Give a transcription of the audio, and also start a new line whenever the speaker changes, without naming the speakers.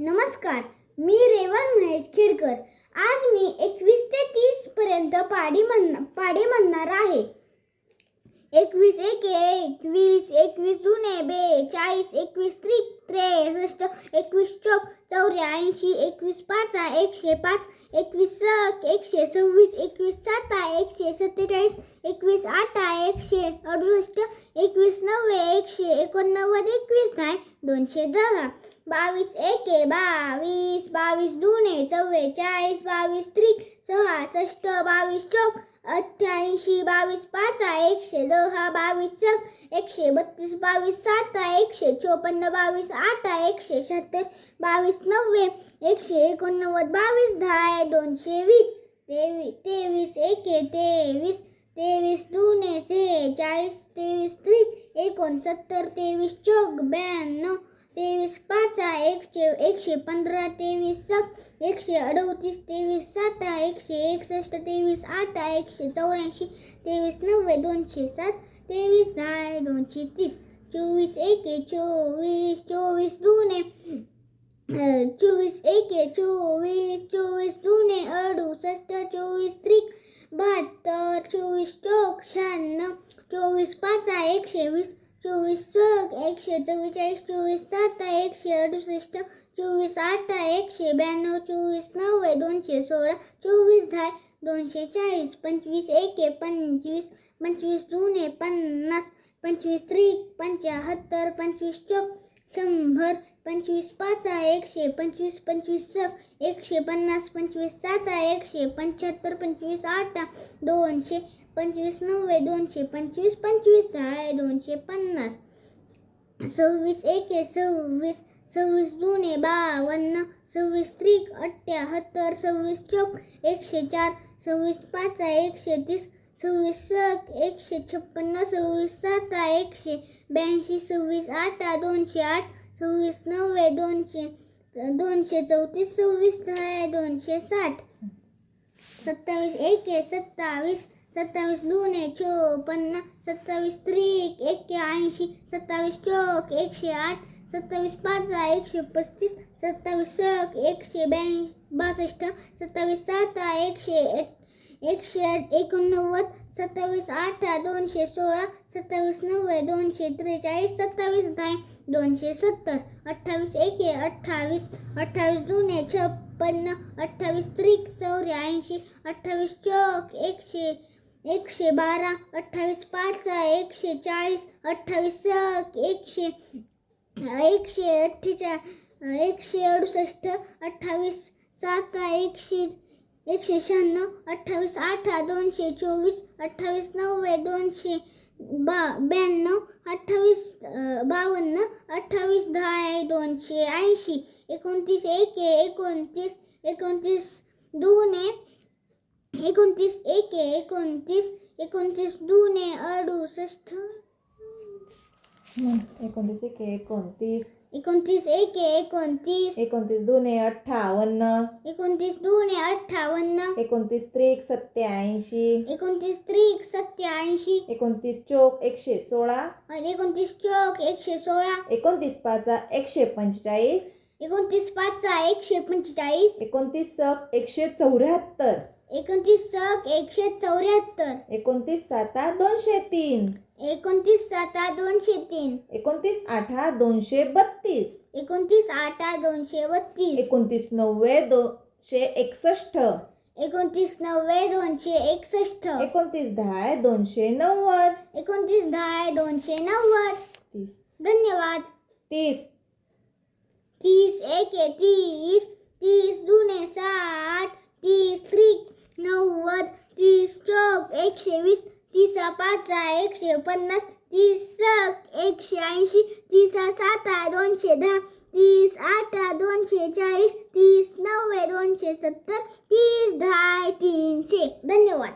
नमस्कार मी रेवन महेश खेडकर. आज मी एकवीस ते तीस पर्यंत पाडी म्हण पाडे म्हणणार आहे. एकवीस एक एकवीस एकवीस जुने बेचाळीस एकवीस त्रिक त्रेसष्ट एकवीस चौक चौऱ्याऐंशी एकवीस पाचा एकशे पाच एकवीस एकशे सव्वीस एकवीस साता एकशे सत्तेचाळीस एकवीस आठा एकशे अडुसष्ट एकवीस नव्वे एकशे एकोणनव्वद एकवीस दहा दोनशे दहा बावीस एके बावीस बावीस दुने चव्वेचाळीस बावीस त्रिक सहासष्ट बावीस चौक अठ्ठ्याऐंशी बावीस पाचा एकशे दहा बावीस सक एकशे बत्तीस बावीस साता एकशे चोपन्न बावीस आठा एकशे शहात्तर बावीस नव्वे एकशे एकोणनव्वद बावीस दहा दोनशे वीस तेवीस तेवीस एके तेवीस तेवीस दुने सेहेचाळीस तेवीस त्रिक एकोणसत्तर तेवीस चौक ब्याण्णव तेवीस पाचा एकशे एकशे पंधरा तेवीस सक एकशे अडतीस तेवीस साता एकशे एकसष्ट तेवीस आठा एकशे चौऱ्याऐंशी तेवीस नव्वे दोनशे सात तेवीस दहा दोनशे तीस चोवीस एके चोवीस चोवीस दोन चोवीस एके चोवीस चोवीस दुने अडुसष्ट चोवीस त्रिक बहात्तर चोवीस चौक शहाण्णव चोवीस पाचा एकशे वीस चोवीस सक एकशे चव्वेचाळीस चोवीस साता एकशे अडुसष्ट चोवीस आठा एकशे ब्याण्णव चोवीस नव्वे दोनशे सोळा चोवीस दहा दोनशे चाळीस पंचवीस एके पंचवीस पंचवीस जुने पन्नास पंचवीस त्रिक पंच्याहत्तर पंचवीस चौक शंभर पंचवीस पाच एकशे पंचवीस पंचवीस सक एकशे पन्नास पंचवीस सात एकशे पंच्याहत्तर पंचवीस आठ दोनशे पंचवीस नव्वे दोनशे पंचवीस पंचवीस दहा दोनशे पन्नास. सव्वीस एके सव्वीस सव्वीस जुने बावन्न सव्वीस त्रिक अठ्ठ्याहत्तर सव्वीस चौक एकशे चार सव्वीस पाच एकशे तीस सव्वीस सक एकशे छप्पन्न सव्वीस सात एकशे ब्याऐंशी सव्वीस आठ दोनशे आठ सव्वीस नव्वे दोनशे दोनशे चौतीस सव्वीस दहा दोनशे साठ. सत्तावीस एके सत्तावीस सत्तावीस दुने चोपन्न सत्तावीस त्रिक ऐंशी सत्तावीस चौक एकशे आठ सत्तावीस पाच एकशे पस्तीस सत्तावीस सक एकशे ब्याऐं बासष्ट सत्तावीस सात एकशे एक एकशे एकोणनव्वद सत्तावीस अठरा दोनशे सोळा सत्तावीस नव्वे दोनशे त्रेचाळीस सत्तावीस दहा दोनशे सत्तर अठ्ठावीस एके अठ्ठावीस अठ्ठावीस जुने छप्पन्न अठ्ठावीस त्रिक चौऱ्याऐंशी अठ्ठावीस चौक एकशे एकशे बारा अठ्ठावीस पाच एकशे चाळीस अठ्ठावीस एकशे एकशे अठ्ठेचाळ एकशे अडुसष्ट अठ्ठावीस सात एकशे एकशे शहाण्णव अठ्ठावीस अठरा दोनशे चोवीस अठ्ठावीस नव्वे दोनशे बा ब्याण्णव अठ्ठावीस बावन्न अठ्ठावीस दहा दोनशे ऐंशी एकोणतीस एके एकोणतीस एकोणतीस दुने एकोणतीस एके एकोणतीस एकोणतीस दुने अडुसष्ट
एकोणतीस एक एकोणतीस.
एकोणतीस एके एकोणतीस.
एकोणतीस दोन अठ्ठावन्न.
एकोणतीस दुने अठ्ठावन्न.
एकोणतीस त्रिक सत्याऐंशी
एकोणतीस त्रिक सत्याऐंशी
एकोणतीस चौक एकशे सोळा.
आणि एकोणतीस चौक एकशे सोळा.
एकोणतीस पाचा एकशे पंचेचाळीस.
एकोणतीस पाचचा एकशे पंचेचाळीस.
एकोणतीस सक एकशे चौऱ्याहत्तर.
एकोणतीस सक एकशे चौऱ्याहत्तर.
एकोणतीस साता दोनशे तीन.
एकोणतीस साता दोनशे तीन.
एकोणतीस आठा दोनशे बत्तीस.
एकोणतीस आठा दोनशे बत्तीस.
एकोणतीस नव्वे दोनशे एकसष्ट.
एकोणतीस नव्वे दोनशे एकसष्ट.
एकोणतीस दहा दोनशे नव्वद.
एकोणतीस दहा दोनशे नव्वद.
तीस.
धन्यवाद.
तीस.
तीस एके तीस. तीस दुने साठ. तीस त्रिक नव्वद तीस चौक एकशे वीस तीसा पाचा एकशे पन्नास तीस एकशे ऐंशी तीसा साता दोनशे दहा तीस आठा दोनशे चाळीस तीस नव्वे दोनशे सत्तर तीस दहा तीनशे. धन्यवाद.